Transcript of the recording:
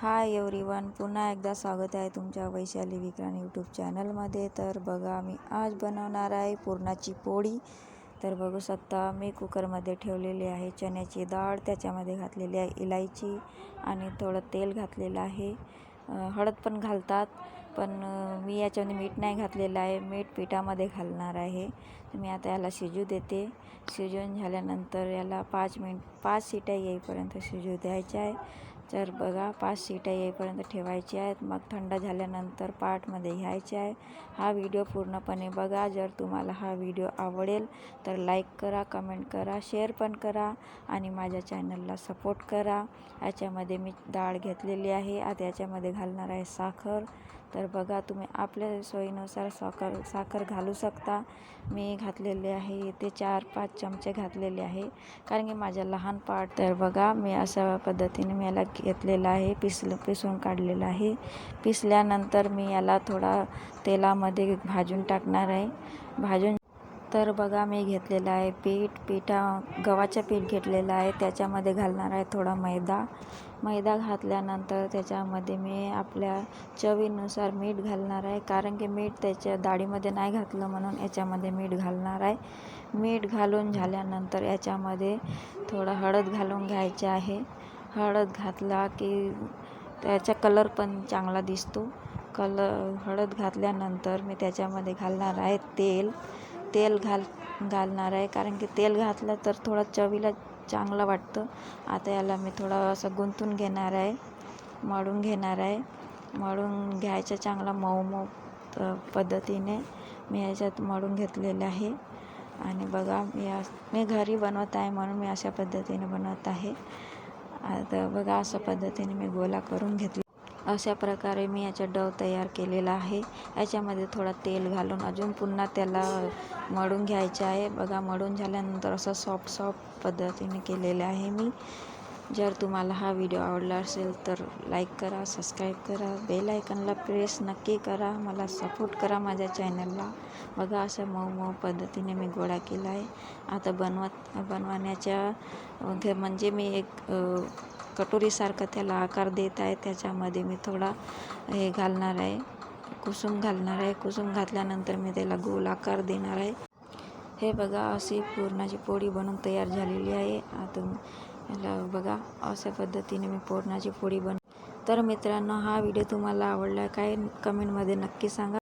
Hi everyone पुन्हा एकदा स्वागत आहे तुमच्या वैशाली विक्रांत यूट्यूब चॅनलमध्ये तर बघा मी आज बनवणार आहे पुरणाची पोळी. तर बघू शकता मी कुकरमध्ये ठेवलेली आहे चण्याची डाळ त्याच्यामध्ये घातलेली आहे इलायची आणि थोडं तेल घातलेलं आहे. हळद पण घालतात पण मी याच्यामध्ये मीठ नाही घातलेलं आहे मीठ पिठामध्ये घालणार आहे. मी आता याला शिजू देते. शिजून झाल्यानंतर याला पाच मिनिट पाच शिट्या येईपर्यंत शिजू द्यायच्या आहे. तर बघा पाच शिट्या येईपर्यंत ठेवायचे आहेत. मग थंड झाल्यानंतर पाटमध्ये घ्यायचे आहे. हा व्हिडिओ पूर्णपणे बघा. जर तुम्हाला हा व्हिडिओ आवडेल तर लाईक करा कमेंट करा शेअर पण करा आणि माझ्या चॅनलला सपोर्ट करा. याच्यामध्ये मी डाळ घेतलेली आहे. आता याच्यामध्ये घालणार आहे साखर. तर बघा तुम्ही आपल्या सोयीनुसार साखर साखर घालू शकता. मी घातलेले आहे इथे चार पाच चमचे घातलेले आहे. कारण की माझ्या लहान पाट तर बघा मी अशा पद्धतीने मी याला घेतलेलं आहे पिसलं पिसून काढलेलं आहे. पिसल्यानंतर मी याला थोडा तेलामध्ये भाजून टाकणार आहे. भाजून तर बघा मी घेतलेलं आहे पीठ. पिठा गव्हाचं पीठ घेतलेलं आहे. त्याच्यामध्ये घालणार आहे थोडा मैदा. मैदा घातल्यानंतर त्याच्यामध्ये मी आपल्या चवीनुसार मीठ घालणार आहे. कारण की मीठ त्याच्या डाळीमध्ये नाही घातलं म्हणून याच्यामध्ये मीठ घालणार आहे. मीठ घालून झाल्यानंतर याच्यामध्ये थोडं हळद घालून घ्यायचे आहे. हळद घातला की त्याचा कलर पण चांगला दिसतो. कलर हळद घातल्यानंतर मी त्याच्यामध्ये घालणार आहे तेल. तेल घाल घालणार आहे. कारण की तेल घातलं तर थोडं चवीला चांगलं वाटतं. आता याला मी थोडं असं गुंतून घेणार आहे. मळून घेणार आहे. मळून घ्यायचं चांगला मऊ मऊ पद्धतीने मी याच्यात मळून घेतलेलं आहे. आणि बघा मी मी घरी बनवत आहे म्हणून मी अशा पद्धतीने बनवत आहे. आता बघा अशा पद्धतीने मी गोला करून घेतला. अशा प्रकारे मी याचा डव तयार केलेला आहे. याच्यामध्ये थोडा तेल घालून अजून पुन्हा त्याला मळून घ्यायचं आहे. बघा मळून झाल्यानंतर असं सॉफ्ट सॉफ्ट पद्धतीने केलेले आहे मी. जर तुम्हाला हा व्हिडिओ आवडला असेल तर लाईक करा सबस्क्राईब करा बेल आयकनला प्रेस नक्की करा. मला सपोर्ट करा माझ्या चॅनलला बघा असं मऊ मऊ पद्धतीने मी गोळा केला आहे. आता बनवत बनवण्याच्या म्हणजे मी एक कटोरीसारखं त्याला आकार देत आहे. त्याच्यामध्ये मी थोडा हे घालणार आहे. कुसुम घालणार आहे. कुसुम घातल्यानंतर मी त्याला गोल आकार देणार आहे. हे बघा अशी पुरणाची पोळी बनवून तयार झालेली आहे. आता याला बघा अशा पद्धतीने मी पुरणाची पोळी बन तर मित्रांनो हा व्हिडिओ तुम्हाला आवडला काय? कमेंटमध्ये नक्की सांगा.